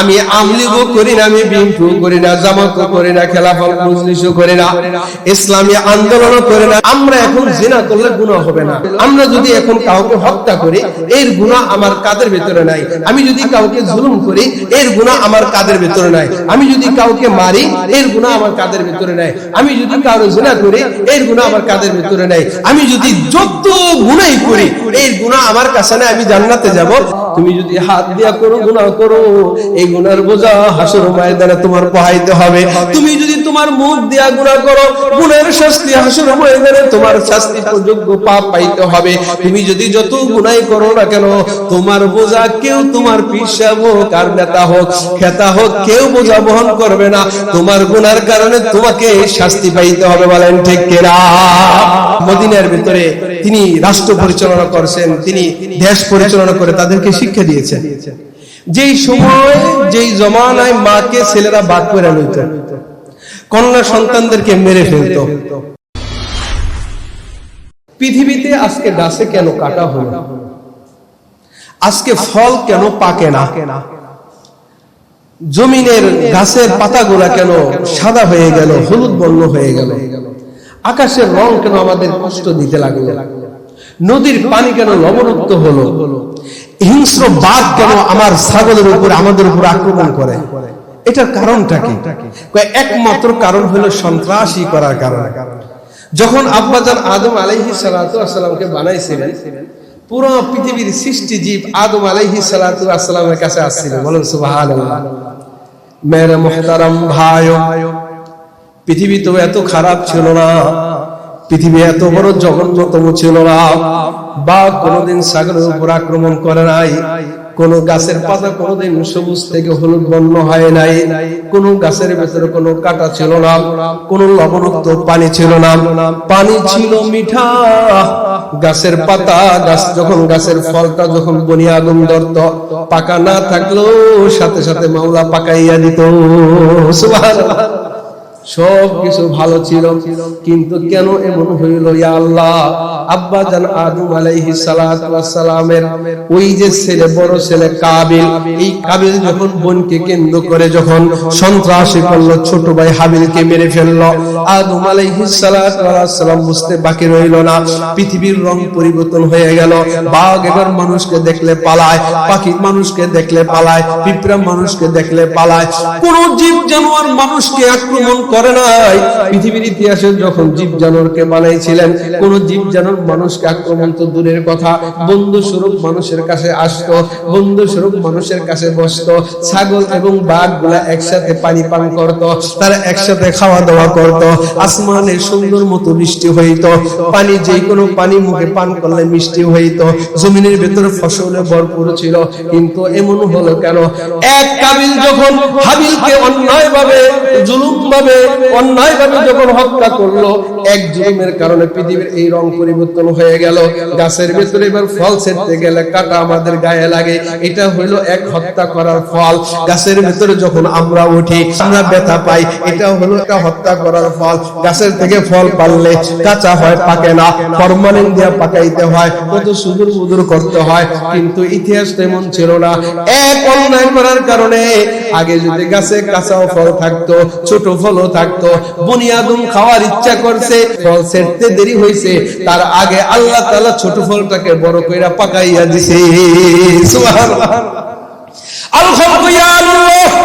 আমি আমলিগও করি না, আমি বিএনপিও করি না জামাতও করি না, খেলাফত মজলিসও করি না, ইসলামী আন্দোলনও করি না। আমরা এখন জিনা করলে গুনাহ হবে না। আমরা যদি এখন কাউকে হত্যা করি, এর গুনাহ আমার কাদের ভিতরে নাই? আমি যদি কাউকে জুলুম করি, এর গুনাহ আমার কাদের ভিতরে নাই? আমি যদি কাউকে মারি, এর গুনাহ আমার কাদের ভিতরে নাই? আমি যদি কারও জিনা করি, এর গুনাহ আমার কাদের ভিতরে নাই? আমি যদি যত গুনাই করি, এর গুনাহ আমার কাছে নাই, আমি জান্নাতে যাব। তুমি যদি হাত দিয়া করো গুনাহ করো এই গুনার বোঝা হাসর ময়দানে তোমার পোহাইতে হবে। তুমি যদি তোমার মুখ দিয়া গুনাহ করো গুনার শাস্তি হাসর ময়দানে তোমার শাস্তি যোগ্য পাপ পাইতে হবে। তুমি যদি যত গুনাই করো না কেন, তোমার বোঝা কেউ তোমার পিসাব হোক আর নেতা হোক, খেতা হোক, কেউ বোঝা বহন করবে না। তোমার গুনার কারণে তোমাকে শাস্তি পাইতে হবে বলেন ঠিক কেনা? মদিনার ভিতরে তিনি রাষ্ট্র পরিচালনা করছেন, তিনি দেশ পরিচালনা করে তাদেরকে শিক্ষা দিয়েছেন। যেই সময়, যেই জমানায় মাকে ছেলেরা বাদ করে নিত কন্যা সন্তানদেরকে মেরে ফেলতো। পৃথিবীতে আজকে গাছে কেন কাটা হলো? আজকে ফল কেন পাকে না? জমিনের গাছের পাতাগুলা কেন সাদা হয়ে গেল, হলুদ বর্ণ হয়ে গেল? আকাশের রং কেন আমাদের কষ্ট দিতে লাগল? নদীর পানি কেন লবণাক্ত হলো? হিংস্র বাঘ কেন আমার ছাগলের উপর, আমাদের উপর আক্রমণ করে। এটার কারণটা কি? একমাত্র কারণ হলো সন্ত্রাসী করার কারণ। যখন আব্বাজান আদম আলাইহি সালাতামকে বানাইছিলেন, পুরো পৃথিবীর সৃষ্টি জীব আদম আলাইহি সালাতামের কাছে আসছিল। বলেন, সুবহানাল্লাহ। মেরে মুহতারাম ভাই পৃথিবী তো এত খারাপ ছিল না। পৃথিবী এত বড় জঘন্যতম ছিল না। বা কোনোদিন সাগরের উপর আক্রমণ করে নাই। কোন গাছের পাতা কোনোদিন সবুজ থেকে হলুদ বর্ণ হয় নাই। কোন গাছের ভেতরে কোনো কাটা ছিল না। কোন লবণাক্ত পানি ছিল না। পানি ছিল মিঠা। গাছের পাতা, গাছ যখন গাছের ফলটা যখন বনি আগুন ধরত, পাকা না থাকলেও সাথে সাথে মাওলা পাকাইয়া দিত। সুবহানাল্লাহ। সব কিছু ভালো ছিল কিন্তু কেন এমন হইল ইয়া আল্লাহ? আব্বা জান আদম আলাইহি ওই যে ছেলে, বড় ছেলে কাবিল, এই কাবিল যখন বোনকে কেন্দ্র করে যখন সন্ত্রাসী ছোট ভাই হাবিলকে মেরে ফেলল আদম আলাইহি বুঝতে বাকি রইল না। পৃথিবীর রং পরিবর্তন হয়ে গেল। বাঘ এবার মানুষকে দেখলে পালায়, পাখি মানুষকে দেখলে পালায়, পিঁপড়া মানুষকে দেখলে পালায়। কোন জীব জানোয়ার মানুষকে আক্রমণ করে নাই। পৃথিবীর ইতিহাসে যখন জীব জানোয়ারকে বানাইছিলেন, কোন জীব জানোয়ার মানুষকে আক্রমণ তো দূরের কথা। বন্ধু স্বরূপ মানুষের কাছে আসতো, বন্ধু স্বরূপ মানুষের কাছে বসতো। ছাগল এবং বাঘগুলা একসাথে পানি পান করত, তারা একসাথে খাওয়া দাওয়া করত। আসমানের সুন্দর মতো বৃষ্টি হইতো। পানি যে কোনো পানি মুখে পান করলে মিষ্টি হইতো। জমিনের ভেতরে ফসলে ভরপুর ছিল, কিন্তু এমন হলো কেন? এক কাবিল যখন হাবিলকে অন্যায় ভাবে জুলুম ভাবে অন্যায় ভাবে যখন হত্যা করল, এক জুলুমের কারণে পৃথিবীর এই রং পরিবর্তন হয়ে গেল। গাছের ভেতরে এবার ফল ছেড়তে গেলে কাটা আমাদের গায়ে লাগে। এটা হইল এক হত্যা করার ফল। গাছের ভেতরে যখন আমরা উঠি, আমরা ব্যথা পাই, এটা হলো একটা হত্যা করার ফল। গাছের থেকে ফল পারলে কাঁচা হয়, পাকে না। ফরমালিন দিয়ে পাকাইতে হয়, কত সুদূর মুদুর করতে হয়। কিন্তু ইতিহাস তেমন ছিল না। এক অন্যায় করার কারণে আগে যদি গাছে কাঁচা ফল থাকতো, ছোট ফলও থাকতো, বুনিয়াদুম খাওয়ার ইচ্ছা করছে, ফল ছেড়তে দেরি হয়েছে তার আগে আল্লাহ তালা ছোট ফলটাকে বড় কইরা পাকাইয়া দিছে। আল্লাহ।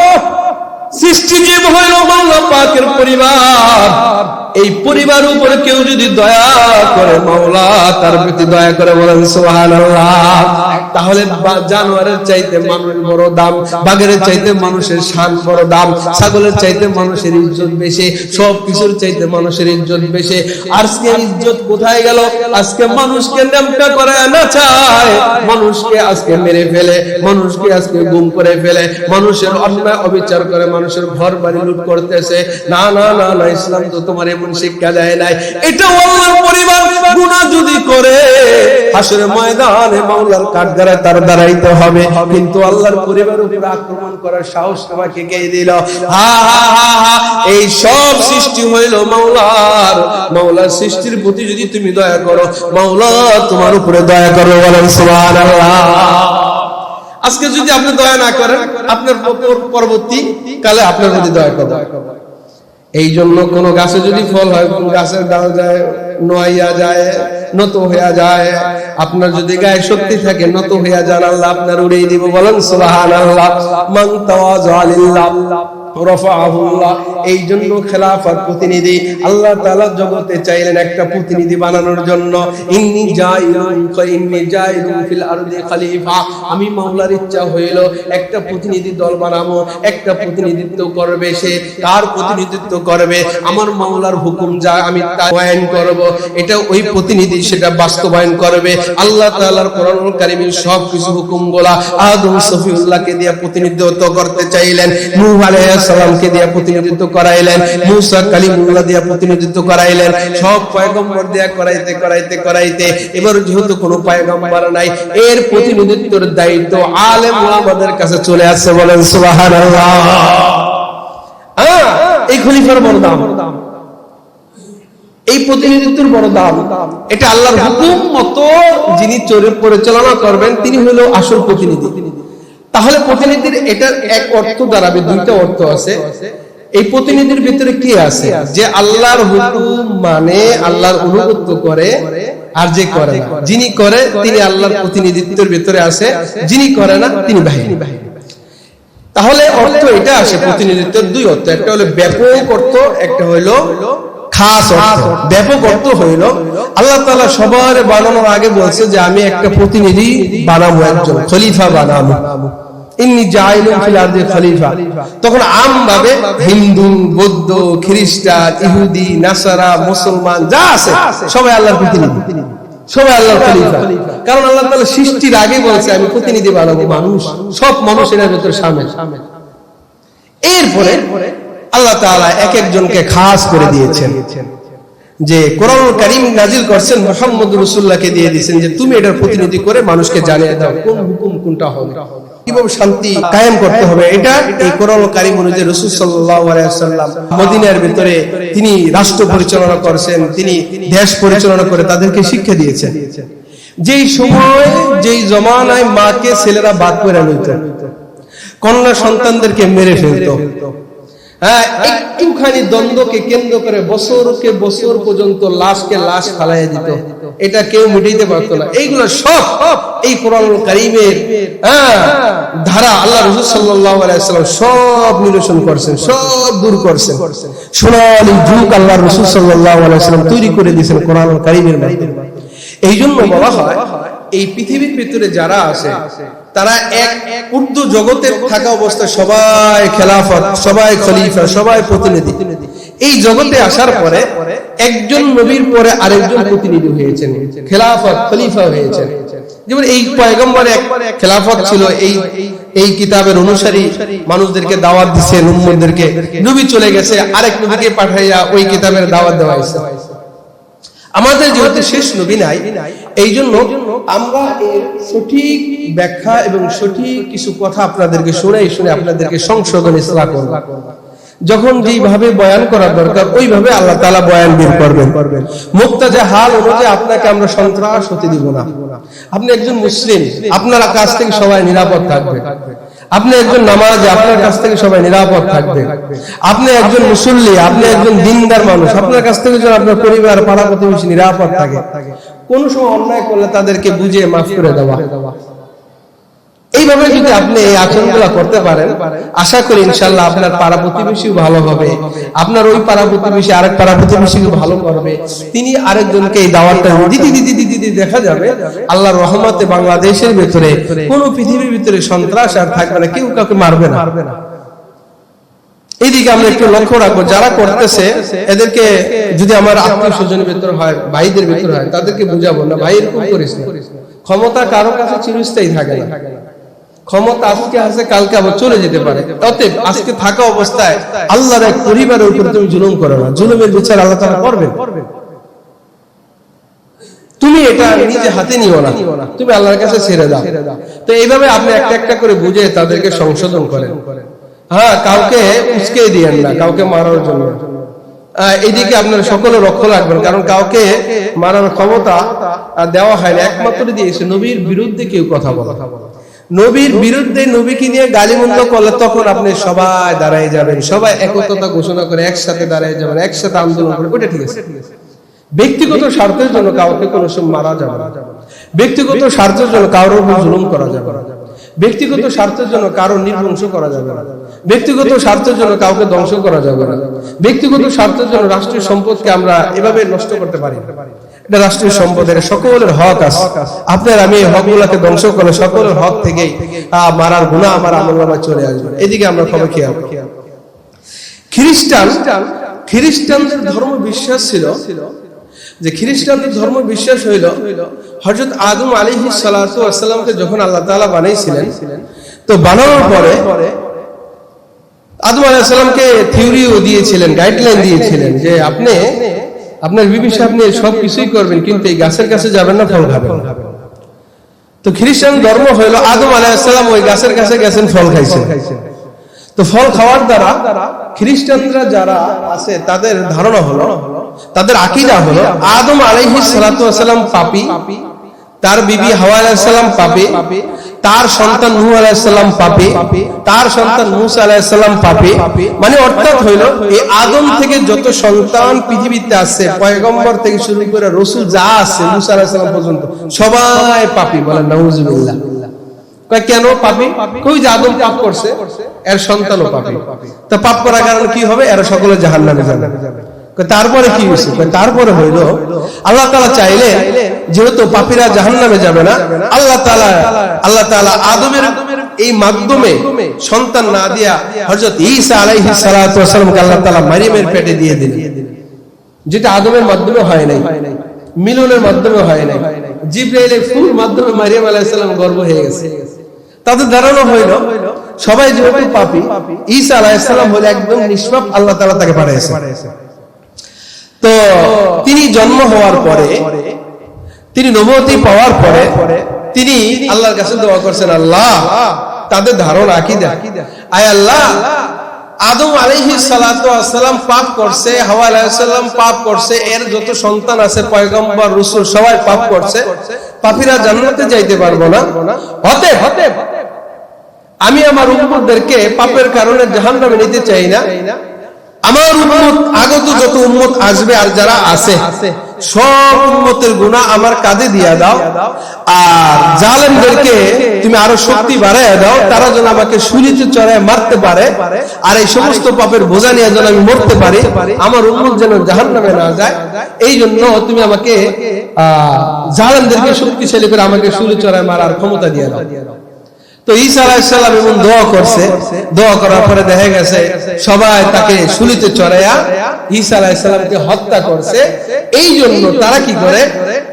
বাঘের চাইতে মানুষের শান বড় দাম, ছাগলের চাইতে মানুষের ইজ্জত বেশি, সব কিছুর চাইতে মানুষের ইজ্জত বেশি। আজকে ইজ্জত কোথায় গেল? আজকে মানুষকে নেমটা করে না চায়। মানুষকে আজকে মেরে ফেলে, মানুষকে আজকে গুম করে ফেলে, মানুষের অন্যায় অবিচার করে মানুষের ঘর বাড়ি লুট করতেছে। না না না না, ইসলাম তো তোমার এমন শিক্ষা দেয় নাই। এটা আল্লাহর পরিবার গুনাহ যদি করে হাসরে ময়দানে মাওলার কাঠগড়ায় তার দাঁড়াইতে হবে। কিন্তু আল্লাহর পরিবারের উপর আক্রমণ করার সাহস তোমাকে কে দিল? হা হা হা হা, এই সব সৃষ্টি হইল মাওলার। মাওলার সৃষ্টির প্রতি যদি তুমি দয়া করো, মাওলা তোমার উপরে দয়া করো বলেন, সুবহানাল্লাহ। আজকে যদি আপনি দয়া না করেন, আপনার পরবর্তী কালে আপনার প্রতি দয়া করবে। এই জন্য কোন গাছে যদি ফল হয়, কোন গাছের ডাল যায়, নোয়াইয়া যায়, নত হইয়া যায়, আপনার যদি গায়ে শক্তি থাকে, নত হইয়া যান, আল্লাহ আপনার উড়িয়ে দিব। বলেন সুবাহ আল্লাহ মান তাওয়াজা লিল্লাহ এই জন্য খেলাফত প্রতিনিধি আল্লাহ তাআলা জগতে চাইলেন একটা প্রতিনিধি বানানোর জন্য। ইন্নি আরদি খলিফা। আমি ইচ্ছা হইল একটা প্রতিনিধি দল বানাবো, একটা প্রতিনিধিত্ব করবে সে। কার প্রতিনিধিত্ব করবে? আমার হুকুম যা আমি করব। এটা ওই প্রতিনিধি সেটা বাস্তবায়ন করবে। আল্লাহ তাআলার সব কিছু হুকুমগুলা আদম সফিউল্লাহকে দিয়ে প্রতিনিধিত্ব করতে চাইলেন। সালামকে দিয়ে প্রতিনিধিত্ব করাইলেন, মুসা কালিমুল্লাহ দিয়ে প্রতিনিধিত্ব করাইলেন, সব পয়গম্বর দিয়ে করাইতে করাইতে করাইতে, এবার যেহেতু কোনো পয়গম্বর নাই, এর প্রতিনিধিত্বের দায়িত্ব আলেম ওলামাদের কাছে চলে আসছে বলেন, সুবহানাল্লাহ। এই খলিফার বড় দাম এই প্রতিনিধিত্বের বড় দাম এটা আল্লাহর হুকুম মতো যিনি চোরের পরিচালনা করবেন, তিনি হলো আসল প্রতিনিধি। তাহলে প্রতিনিধির এটার এক অর্থ দাঁড়াবে দুইটা অর্থ আছে। এই প্রতিনিধির ভিতরে কি আছে? যে আল্লাহর হুকুম মানে আল্লাহর অনুগত্য করে আর যে করে যিনি করে, তিনি আল্লাহর প্রতিনিধিত্বের ভিতরে আছে। যিনি করে না, তিনি বাহিনী। তাহলে অর্থ এটা আসে প্রতিনিধিত্বের দুই অর্থ। একটা হলো ব্যাপক অর্থ, একটা হলো খাস অর্থ। ব্যাপক অর্থ হইল আল্লাহ তাআলা সবার বানানোর আগে বলছে যে আমি একটা প্রতিনিধি বানাবো একজন খলিফা বানাবো। ইন্নি জাইলুন ফিল আরদি খলিফা। তখন আম হিন্দু বৌদ্ধ খ্রিস্টান ইহুদি নাসারা মুসলমান যা আছে সবাই আল্লাহর প্রতিনিধি। সবাই আল্লাহর খলিফা। কারণ আল্লাহ তাআলা সৃষ্টির আগে বলছে আমি প্রতিনিধি বানাবো মানুষ সব মানুষের ভেতর সামিল। এরপরে আল্লাহ তাআলা এক একজনকে খাস করে দিয়েছেন। যে কোরআন কারীম নাজিল করছেন, মুহাম্মদ রাসূলুল্লাহকে দিয়ে দিয়েছেন যে তুমি এটার প্রতিনিধি করে মানুষকে জানিয়ে দাও কোন হুকুম কোনটা হবে। কীভাবে শান্তি কায়েম করতে হবে এটা এই কোরআন কারীম অনুযায়ী রাসূল আলাইহি মদিনার ভিতরে তিনি রাষ্ট্র পরিচালনা করেছেন, তিনি দেশ পরিচালনা করে তাদেরকে শিক্ষা দিয়েছেন। যেই সময়, যেই জমানায় মাকে ছেলেরা বাদ করে নিত কন্যা সন্তানদেরকে মেরে ফেলতো হ্যাঁ একটুখানি দ্বন্দ্বকে কেন্দ্র করে বছরকে বছর পর্যন্ত লাশকে লাশ ফালাই দিত। এটা কেউ মিটাইতে পারতো না। এইগুলো সব এই কোরআন কারিমের হ্যাঁ ধারা আল্লাহ রসুল আলাইসাল্লাম সব নিরসন করছেন, সব দূর করছেন। যুগ আল্লাহ রসুল আলাইসাল্লাম তৈরি করে দিয়েছেন কোরআন কারিমের মাধ্যমে। এই জন্য বলা হয়, এই পৃথিবীর ভিতরে যারা আছে তারা এক উর্দু জগতে থাকা অবস্থায় সবাই খেলাফত, সবাই খলিফা, সবাই প্রতিনিধি। এই জগতে আসার পরে একজন নবীর পরে আরেকজন প্রতিনিধি হয়েছেন, খেলাফত, খলিফা হয়েছেন। যেমন এই পয়গম্বরে এক খেলাফত ছিল, এই এই কিতাবের অনুসারী মানুষদেরকে দাওয়াত দিচ্ছে উম্মতদেরকে। নবী চলে গেছে, আরেক নবীকে পাঠাইয়া ওই কিতাবের দাওয়াত দেওয়া হয়েছে। আমাদের যেহেতু শেষ নবী নাই এই জন্য আমরা সঠিক ব্যাখ্যা এবং সঠিক কিছু কথা আপনাদেরকে শুনে শুনে আপনাদেরকে সংশোধন ইসলা করব। যখন যেইভাবে বয়ান করা দরকার, ওইভাবে আল্লাহ তালা বয়ান বের করবেন। মুক্তাজা হাল অনুযায়ী আপনাকে আমরা সন্ত্রাস হতে দিব না। আপনি একজন মুসলিম, আপনার কাছ থেকে সবাই নিরাপদ থাকবে। আপনি একজন নামাজ, আপনার কাছ থেকে সবাই নিরাপদ থাকবে। আপনি একজন মুসল্লি, আপনি একজন দিনদার মানুষ, আপনার কাছ থেকে যেন আপনার পরিবার, পাড়া প্রতিবেশী নিরাপদ থাকে। কোন সময় অন্যায় করলে তাদেরকে বুঝে মাফ করে দেওয়া। এইভাবে যদি আপনি এই আচরণগুলো করতে পারেন, আশা করি ইনশাল্লাহ আপনার পাড়া প্রতিবেশীও ভালো হবে। আপনার ওই পাড়া প্রতিবেশী আরেক পাড়া প্রতিবেশীকে ভালো করবে। তিনি আরেকজনকে এই দাওয়াতটা দিদি দিদি দিদি দিদি দেখা যাবে। আল্লাহর রহমতে বাংলাদেশের ভেতরে, কোন পৃথিবীর ভিতরে সন্ত্রাস আর থাকবে না, কেউ কাউকে মারবে না। এইদিকে আমরা একটু লক্ষ্য রাখব, যারা করতেছে, এদেরকে যদি আমার আত্মীয় স্বজনের ভেতর হয়, ভাইদের ভেতর হয়, তাদেরকে বুঝাবো না, ভাই এরকম করিস ক্ষমতা কারও কাছে চিরস্থায়ী থাকে না। ক্ষমতা আজকে আছে, কালকে আবার চলে যেতে পারে। অতএব আজকে থাকা অবস্থায় আল্লাহর এক পরিবারের উপর তুমি জুলুম করো না। জুলুমের বিচার আল্লাহ তারা তুমি এটা নিজে হাতে নিও না। তুমি আল্লাহর কাছে ছেড়ে দাও। তো এইভাবে আপনি একটা একটা করে বুঝে তাদেরকে সংশোধন করেন। হ্যাঁ কাউকে উস্কে দিয়েন না, কাউকে মারার জন্য। এইদিকে আপনার সকলে রক্ষ রাখবেন, কারণ কাউকে মারার ক্ষমতা দেওয়া হয় না একমাত্র দিয়েছে নবীর বিরুদ্ধে কেউ কথা বলা নবীর বিরুদ্ধে নবীকে নিয়ে গালিমন্দ করলে তখন আপনি সবাই দাঁড়ায় যাবেন, সবাই একতা ঘোষণা করে একসাথে দাঁড়ায় যাবেন, একসাথে আন্দোলন করে ওটা ঠিক আছে। ব্যক্তিগত স্বার্থের জন্য কাউকে কোনো সময় মারা যাবে না। ব্যক্তিগত স্বার্থের জন্য কারোর উপর জুলুম করা যাবে না। ব্যক্তিগত স্বার্থের জন্য কারও নির্বংশ করা যাবে না। ব্যক্তিগত স্বার্থের জন্য কাউকে ধ্বংস করা যাবে না। ব্যক্তিগত স্বার্থের জন্য রাষ্ট্রীয় সম্পদকে আমরা এভাবে নষ্ট করতে পারি। এটা রাষ্ট্রীয় সম্পদ এটা সকলের হক আছে। আপনার আমি এই হকগুলোকে ধ্বংস করে সকলের হক আহ, মারার গুণা আমার আমল নামায় চলে আসবে। এদিকে আমরা খবর খেয়াল খ্রিস্টান খ্রিস্টানদের ধর্ম বিশ্বাস ছিল যে খ্রিস্টানদের ধর্ম বিশ্বাস হইল হযরত আদম আলাইহিস সালাতু ওয়াসসালামকে যখন আল্লাহ তাআলা বানাইছিলেন তো বানানোর পরে আদম আলাইহিস সালামকে থিওরিও দিয়েছিলেন গাইডলাইন দিয়েছিলেন যে আপনি আপনার বিবি আপনি সব কিছুই করবেন, কিন্তু এই গাছের কাছে যাবেন না, ফল খাবেন। তো খ্রিস্টান ধর্ম হইল আদম আলাইহিস সালাম ওই গাছের কাছে গেছেন, ফল খাইছেন। তো ফল খাওয়ার দ্বারা খ্রিস্টানরা যারা আছে, তাদের ধারণা হলো, তাদের আকিদা হলো, আদম আলাইহিস সালাতু ওয়াসালাম পাপী, তার বিবি হাওয়া আলাইহিস সালাম পাপী তার সন্তান নূহ আলাইহিস সালাম পাপী। তার সন্তান মূসা আলাইহিস সালাম পাপী। মানে অর্থাৎ হইল এই আদম থেকে যত সন্তান পৃথিবীতে আছে পয়গম্বর থেকে শুরু করে রসূল যা আছে মূসা আলাইহিস সালাম পর্যন্ত সবাই পাপী বলে নাউজুবিল্লাহ। কেন পাপি? কই যে আদম পাপ করছে এর সন্তানও পাপি। তা পাপ করার কারণে কি হবে? এরা সকলে জাহান্নামে যাবে। তারপরে কি হয়েছে তারপরে হইল আল্লাহ তাআলা চাইলে যেহেতু পাপীরা জাহান্নামে যাবে না, আল্লাহ তাআলা আল্লাহ তাআলা আদমের এই মাধ্যমে সন্তান না দিয়া হযরত ঈসা আলাইহিস সালাতু ওয়াসালামকে আল্লাহ তাআলা মারিয়ামের পেটে দিয়ে দিলেন। যেটা আদমের মাধ্যমে হয় নাই, মিলনের মাধ্যমে হয় নাই। ফুল মাধ্যমে মারিয়াম গর্ভ হয়ে গেছে। তাদের ধারণা হইল, সবাই যেহেতু পাপী, ঈসা একদম নিষ্পাপ, আল্লাহ তাআলা তাকে পাঠিয়েছে তো তিনি জন্ম হওয়ার পরে তিনি নবতী পাওয়ার পরে তিনি আল্লাহর কাছে দোয়া করছেন আল্লাহ তাদের ধারণা আকীদা। আয় আল্লাহ আদম আলাইহি সালাতু ওয়াসালাম পাপ করছে হাওয়া আলাইহিস সালাম পাপ করছে এর যত সন্তান আছে পয়গম্বর রাসূল সবাই পাপ করছে। পাপীরা জান্নাতে যাইতে পারব না। হতে হতে আমি আমার উম্মতদেরকে পাপের কারণে জাহান্নামে নিতে চাই না। আমার উম্মত আগত যত উম্মত আসবে আর যারা আছে সব উম্মতের গুনাহ আমার কাঁধে দিয়া দাও। আর জালেমদেরকে তুমি আরও শক্তি বাড়াইয়া দাও, তারা যেন আমাকে চড়ায় মারতে পারে। আর এই সমস্ত পাপের বোঝা নিয়ে যেন আমি মরতে পারি, আমার উম্মত যেন জাহান্নামে না যায়। এই জন্য তুমি আমাকে জালেমদেরকে শক্তিশালী করে আমাকে সুলি চড়ায় মারার ক্ষমতা দিয়ে দাও। তো ঈসা আলাইহিসসালাম এমন দোয়া করছে। দোয়া করার পরে দেখা গেছে সবাই তাকে শুলিতে চড়াইয়া ঈসা আলাইহিসসালামকে হত্যা করছে। এই জন্য তারা কি করে?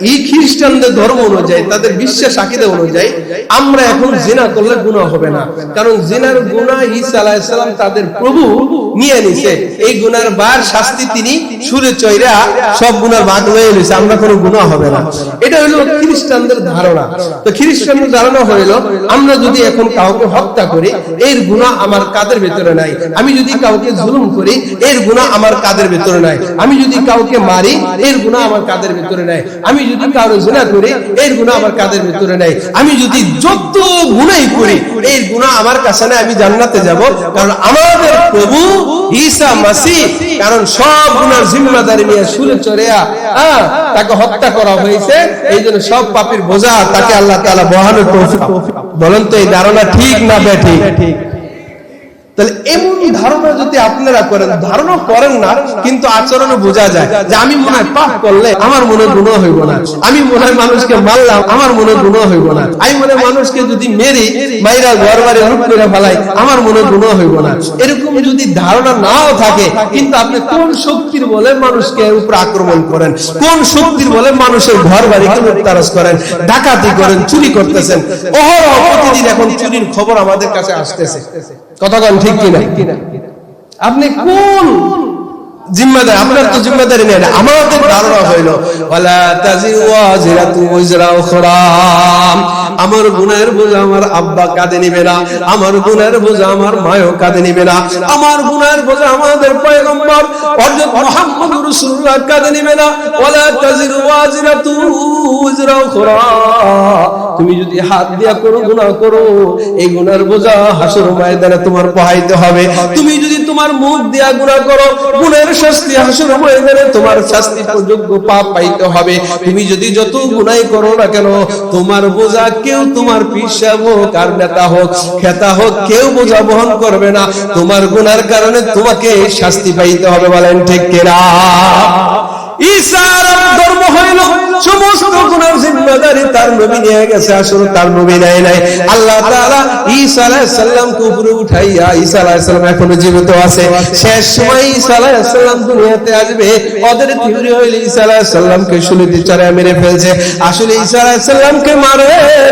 এই খ্রিস্টানদের ধর্ম অনুযায়ী তাদের বিশ্বাস আকীদা অনুযায়ী আমরা এখন জিনা করলে গুনাহ হবে না। কারণ জিনার গুনাহ ঈসা আলাইহিসসালাম তাদের প্রভু নিয়ে নিছে। এই গুনার বার শাস্তি তিনি সুরে চইরা সব গুনার ভাগ লয়ে নিছে আমরা কোনো গুনাহ হবে না। এটা হলো খ্রিস্টানদের ধারণা। তো খ্রিস্টানদের ধারণা হইল আমরা যদি এখন কাউকে হত্যা করি, এর গুণা আমার কাদের ভেতরে নাই? আমি যদি কাউকে জুলুম করি, এর গুণা আমার কাদের ভেতরে নাই? আমি যদি কাউকে মারি, এর গুণা আমার কাদের ভেতরে নাই? আমি যদি কারও জিনা করি, এর গুণা আমার কাদের ভেতরে নাই? আমি যদি যত গুণাই করি, এর গুণা আমার কাছে নাই, আমি জান্নাতে যাব। কারণ আমাদের প্রভু ঈসা মাসি কারণ সব গুণার জিম্মাদারি নিয়ে সুরে চড়িয়া হ্যাঁ তাকে হত্যা করা হয়েছে। এই জন্য সব পাপের বোঝা, তাকে আল্লাহ তাআলা বহানোর তৌফিক বলেন তো এই ধারণা ঠিক না বেঠিক। তাহলে এমন ধারণা যদি আপনারা করেন, ধারণা করেন না, কিন্তু আচরণে বোঝা যায় যে আমি মনে হয় পাপ করলে আমার মনে গুণ হইব না। আমি মনে হয় মানুষকে মারলাম, আমার মনে গুণ হইব না। আমি মনে মানুষকে যদি ঘর বাড়ি লুট করে ফেলাই, আমার মনে গুণ হইব না। এরকম যদি ধারণা নাও থাকে, কিন্তু আপনি কোন শক্তির বলে মানুষকে উপর আক্রমণ করেন? কোন শক্তির বলে মানুষের ঘর বাড়িকে লুটতারাজ করেন? ডাকাতি করেন, চুরি করতেছেন? প্রতিদিন এখন চুরির খবর আমাদের কাছে আসতেছে। ঠিক কিনা? আপনি কোন জিম্মাদার, আপনার তো জিম্মাদারি নেই। আমাদের ধারণা হইল আমার গুনাহের বোঝা আমার আব্বা কাঁধে নিবে না, আমার গুনাহের বোঝা আমার মায়ও কাঁধে নিবে না, আমার গুনাহের বোঝা আমাদের পয়গম্বর, হযরত মুহাম্মদ রাসূলুল্লাহ কাঁধে নিবে না, ওয়ালা তাজিরু ওয়াজিরাতু তুমি যদি হাত দিয়া করো, গুনাহ করো, এই গুনার বোঝা হাসর ময়দানে তোমার পোহাইতে হবে। তুমি যদি তোমার মুখ দিয়া গুনাহ করো গুনার শাস্তি হাসর ময়দানে তোমার শাস্তি যোগ্য পাপ পাইতে হবে। তুমি যদি যত গুনাই করো না কেন, তোমার বোঝা কেউ তোমার পিসাব হোক আর নেতা হোক, খেতা হোক, কেউ বোঝা বহন করবে না। তোমার গুনার কারণে তোমাকে শাস্তি পাইতে হবে বলেন ঠিক কেনা? ঈসার ধর্ম হইল সমস্ত গুনার জিম্মাদারি তার নবী নিয়ে গেছে তার নবী নেয় নাই। আল্লাহ তাআলা ঈসা আলাইহিস উপরে উঠাইয়া, ঈসা আলাইহিস সালাম জীবিত আছে। শেষ সময় ঈসা আলাইহিস সালাম দুনিয়াতে আসবে, ওদের থিওরি হইল ঈসা আলাইহিস সালামকে চড়ায় মেরে ফেলছে। আসলে ঈসা আলাইহিস সালামকে মারে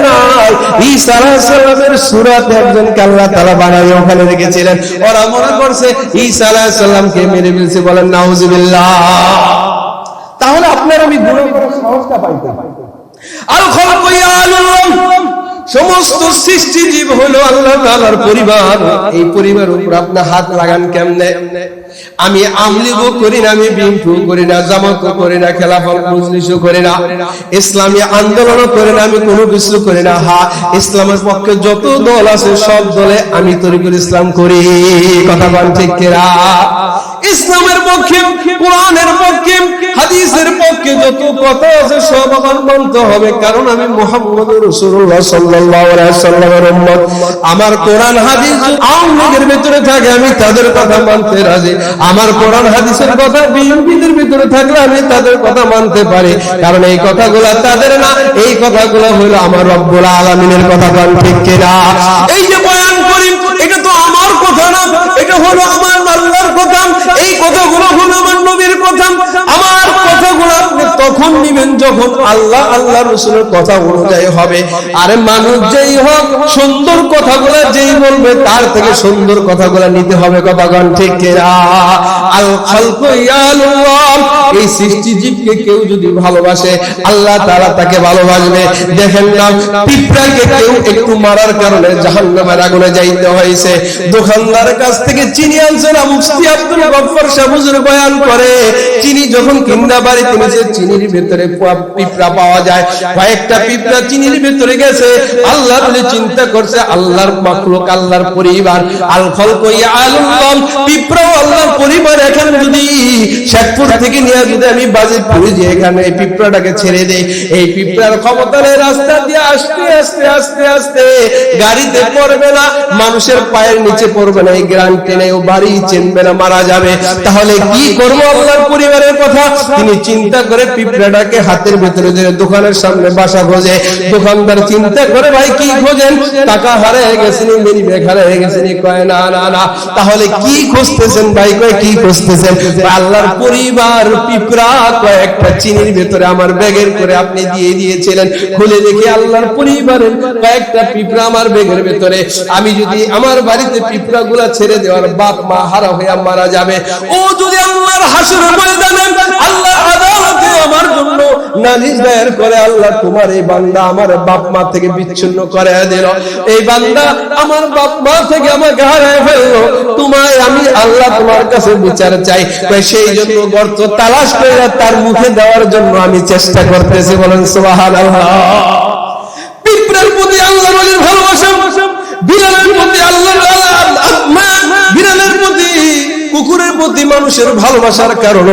নাই। ঈসা আলাইহিস সালামের সূরাতে একজনকে আল্লাহ তাআলা বানায়, ওখানে রেখেছিলেন। ওরা মনে করছে, ঈসা আলাইহিস সালামকে মেরে ফেলছে বলেন, নাউজুবিল্লাহ। তাহলে আপনার আমি গুণা করার সাহসটা পাইতাম আল খলকু ইয়ালুল্লাহ সমস্ত সৃষ্টি জীব হলো আল্লাহ তাআলার পরিবার। এই পরিবার উপর আপনি হাত লাগান কেমনে? আমি আমলিগও করি না আমি বিএনপি করি না জামাতও করি না খেলাফত মজলিসও করি না ইসলামী আন্দোলন করি না আমি কোনো কিছু করি না। হা ইসলামের পক্ষে যত দল আছে সব দলে আমি তরিকুল ইসলাম করি। কথা বল ঠিক কিরা ইসলামের পক্ষে, কোরআনের পক্ষে, হাদিসের পক্ষে যত কথা আছে সব আমার মানতে হবে। কারণ আমি মোহাম্মদ রাসূলুল্লাহ সাল্লাল্লাহু আলাইহি সাল্লামের উম্মত। আমার কোরআন হাদিস আওয়ামী লীগের ভিতরে থাকে, আমি তাদের কথা মানতে রাজি। আমার কোরআন হাদিসের কথা বিএনপিদের ভিতরে থাকলে আমি তাদের কথা মানতে পারি। কারণ এই কথাগুলো তাদের না, এই কথাগুলো হলো আমার রব্বুল আলামিনের কথা বল, ঠিক কিনা? এই যে বয়ান করি, এটা তো আমার কথা না, এটা হলো আমার এই কথাগুলো হলো আমার নবীর কথা আমার কথাগুলো আপনি তখন নিবেন যখন আল্লাহ আল্লাহ রসুলের কথা অনুযায়ী হবে। আরে মানুষ যেই হোক, সুন্দর কথাগুলো যেই বলবে, তার থেকে সুন্দর কথাগুলো নিতে হবে কথাগণ ঠিক এই সৃষ্টি জীবকে কেউ যদি ভালোবাসে, আল্লাহ তাআলা তাকে ভালোবাসবে। দেখেন না, পিঁপড়াকে কেউ একটু মারার কারণে আগুনে যাইতে হয়েছে। দোকানদারের কাছ থেকে চিনি আনছে না আব্দুল সাহেব বয়ান করে, চিনি যখন কিন্দা বাড়িতে নিচে চিনির ভেতরে পিঁপড়া পাওয়া যায়। কয়েকটা পিঁপড়া চিনির ভেতরে গেছে। আল্লাহ বলে চিন্তা করছে, আল্লাহর মাখলুক, আল্লাহর পরিবার। আল খলকু ইয়ালুল্লাহ, পিঁপড়াও আল্লাহর পরিবার। এখানে যদি শেখপুর থেকে নিয়ে যদি আমি বাজেট পুরি যে এখানে এই পিঁপড়াটাকে ছেড়ে দেই, এই পিঁপড়ার ক্ষমতা রাস্তা দিয়ে আস্তে আস্তে আস্তে আস্তে গাড়িতে পড়বে না, মানুষের পায়ের নিচে পড়বে না, এই গ্রান্টে নেই ও বাড়ি চিনবে না, মারা যাবে। তাহলে কি করব আল্লাহর পরিবারের কথা? তিনি চিন্তা করে পিঁপড়াটাকে হাতের ভেতরে ধরে দোকানের সামনে বাসা খোঁজে। দোকানদার চিন্তা করে, ভাই, কি খোঁজেন? টাকা হারিয়ে গেছেন ব্যাগ হারিয়ে গেছেন। কয়, না না না, তাহলে কি খুঁজতেছেন, ভাই? কয়, কি খুঁজতেছেন? আল্লাহর পরিবার পিঁপড়া চিনির ভেতরে আমার ব্যাগের করে আপনি দিয়ে দিয়েছিলেন। খুলে দেখি আল্লাহর পরিবারের কয়েকটা পিঁপড়া আমার ব্যাগের ভেতরে। আমি যদি আমার বাড়িতে পিঁপড়া গুলা ছেড়ে দেওয়ার বাপ মা হারা হয়ে মারা যাবে, ও যদি আল্লাহর হাসুর ময়দানে আল্লাহ আমার জন্য নালিশ দায়ের করে আল্লাহ তোমার এই বান্দা আমার বাপ মা থেকে বিচ্ছিন্ন করে দিল। এই বান্দা আমার বাপ মা থেকে আমাকে হারায় ফেলল। তোমায় আমি আল্লাহ তোমার কাছে বিচার চাই। সেই জন্য গর্ত তালাশ করে তার মুখে দেওয়ার জন্য আমি চেষ্টা করতেছি বলেন সুবহানাল্লাহ। পিঁপড়ার প্রতি আল্লাহ ভালোবাসা, বিড়ালের প্রতি আল্লাহ বিড়ালের প্রতি, কুকুরের প্রতি মানুষের ভালোবাসার কারণে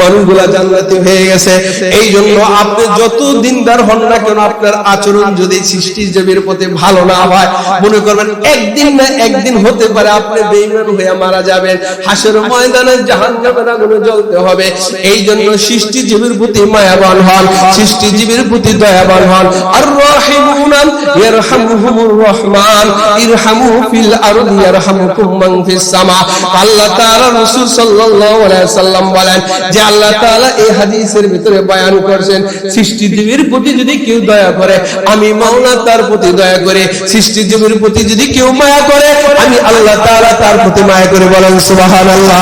মানুষগুলা জান্নাতি হয়ে গেছে। এই জন্য আপনি যত দিনদার হন না কেন, আপনার আচরণ যদি সৃষ্টিজীবীর প্রতি ভালো না হয়, মনে করবেন একদিন না একদিন হতে পারে আপনি বেঈমান হয়ে মারা যাবেন। হাসের ময়দানে জাহান্নামের আগুনে জ্বলতে হবে। এই জন্য সৃষ্টিজীবীর প্রতি মায়াবান হন, সৃষ্টিজীবীর প্রতি দয়াবান হন। আর রাহিমুনা ইয়ারহামুহুমুর রহমান, ইরহামু ফিল আরদি, ইয়ারহামুকুম মান ফিস সামা। আল্লাহ তাআলা রাসূল সাল্লাল্লাহু আলাইহি সাল্লাম বলেন, যে আল্লাহ তাআলা এই হাদিসের ভিতরে বয়ান করেছেন, সৃষ্টিজীবীর প্রতি যদি কেউ দয়া করে, আমি মাওলা তার প্রতি দয়া করে, সৃষ্টিজীবীর প্রতি যদি কেউ মায়া করে, আমি আল্লাহ তাআলা তার প্রতি মায়া করে বলেন, সুবহানাল্লাহ।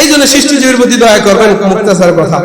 এই জন্য সৃষ্টিজীবীর প্রতি দয়া করবেন, মুক্তাসার কথা।